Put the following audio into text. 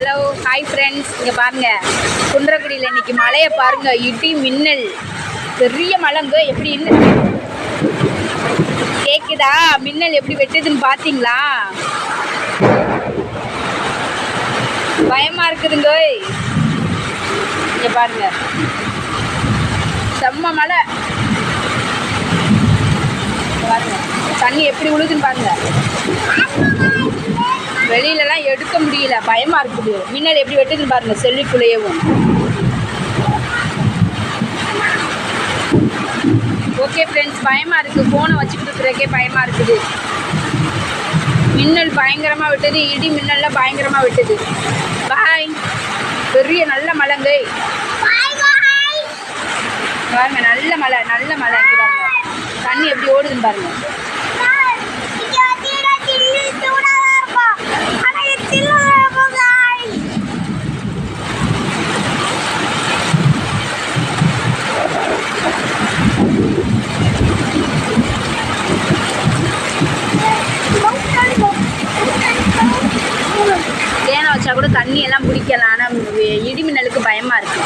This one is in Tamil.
ஹலோ ஹாய் ஃப்ரெண்ட்ஸ் இங்கே பாருங்க. குன்றக்குடியில் இன்னைக்கு மழையை பாருங்க. இடி மின்னல். பெரிய மழைங்க. எப்படி இன்னும் கேக்குதா? மின்னல் எப்படி வெட்டுதுன்னு பார்த்தீங்களா பயமாக இருக்குதுங்க. இங்கே பாருங்க. செம்ம மழை. பாருங்க. தண்ணி எப்படி உழுதுன்னு பாருங்க. வெளியிலலாம் எடுக்க முடியல. பயமா இருக்குது. மின்னல் எப்படி வெட்டுதுன்னு பாருங்க. செல்லுக்குள்ளேயேவும் ஓகே ஃப்ரெண்ட்ஸ் பயமா இருக்கு. ஃபோனை வச்சுக்கிட்டு இருக்கிறக்கே பயமா இருக்குது. மின்னல் பயங்கரமா விட்டது. இடி மின்னல்லாம் பயங்கரமா விட்டது. பாய் பெரிய நல்ல மலங்கை. பாருங்க நல்ல மழை நல்ல மழை பாருங்க. தண்ணி எப்படி ஓடுதுன்னு பாருங்க. தண்ணி எல்லாம் பிடிக்கலாம் ஆனால் இடி மின்னலுக்கு பயமா இருக்குது